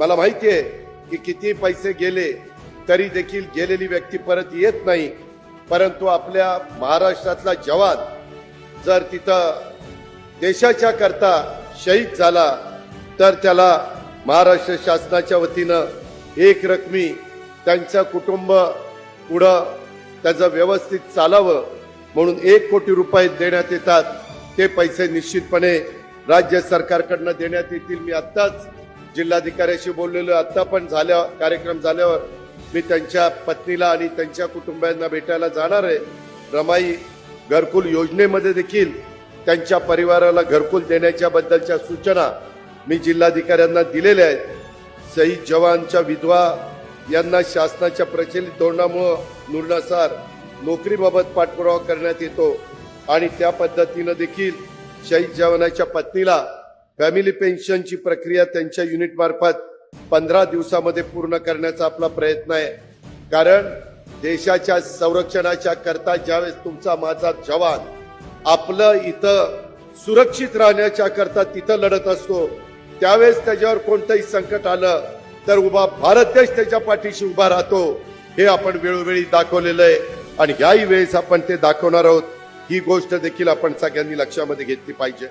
मला माहिती आहे की किती पैसे गेले तरी देखील गेलेली व्यक्ती परत येत नाही. परंतु आपल्या महाराष्ट्रातला जवान जर तिथं देशाच्या करता शहीद झाला तर त्याला महाराष्ट्र शासनाच्या वतीनं एक रकमी त्यांचं कुटुंब पुढं त्याचं व्यवस्थित चालावं म्हणून एक कोटी रुपये देण्यात येतात. ते पैसे निश्चितपणे राज्य सरकारकडनं देण्यात येतील. मी आत्ताच जिल्हाधिकाऱ्याशी बोललेलो आत्ता पण झाल्या कार्यक्रम झाल्यावर मी त्यांच्या पत्नीला आणि त्यांच्या कुटुंबियांना भेटायला जाणार आहे. रमाई घरकुल योजनेमध्ये देखील त्यांच्या परिवाराला घरकुल देण्याच्या बद्दलच्या सूचना मी जिल्हाधिकाऱ्यांना दिलेल्या आहेत. शहीद जवानच्या विधवा यांना शासनाच्या प्रचलित धोरणामुळं नुरणासार नोकरीबाबत पाठपुरावा करण्यात येतो आणि त्या पद्धतीनं देखील शहीद जवानाच्या पत्नीला फॅमिली पेन्शनची प्रक्रिया त्यांच्या युनिट मार्फत पंधरा दिवसामध्ये पूर्ण करण्याचा आपला प्रयत्न आहे. कारण देशाच्या संरक्षणाच्या करता ज्यावेळेस तुमचा माझा जवान आपलं इथं सुरक्षित राहण्याच्या करता तिथं लढत असतो त्यावेळेस त्याच्यावर कोणतंही संकट आलं तर उभा भारत देश त्याच्या पाठीशी उभा राहतो. हे आपण वेळोवेळी दाखवलेलं आहे आणि याही वेळेस आपण ते दाखवणार आहोत. ही गोष्ट देखील आपण सगळ्यांनी लक्षामध्ये घेतली पाहिजे.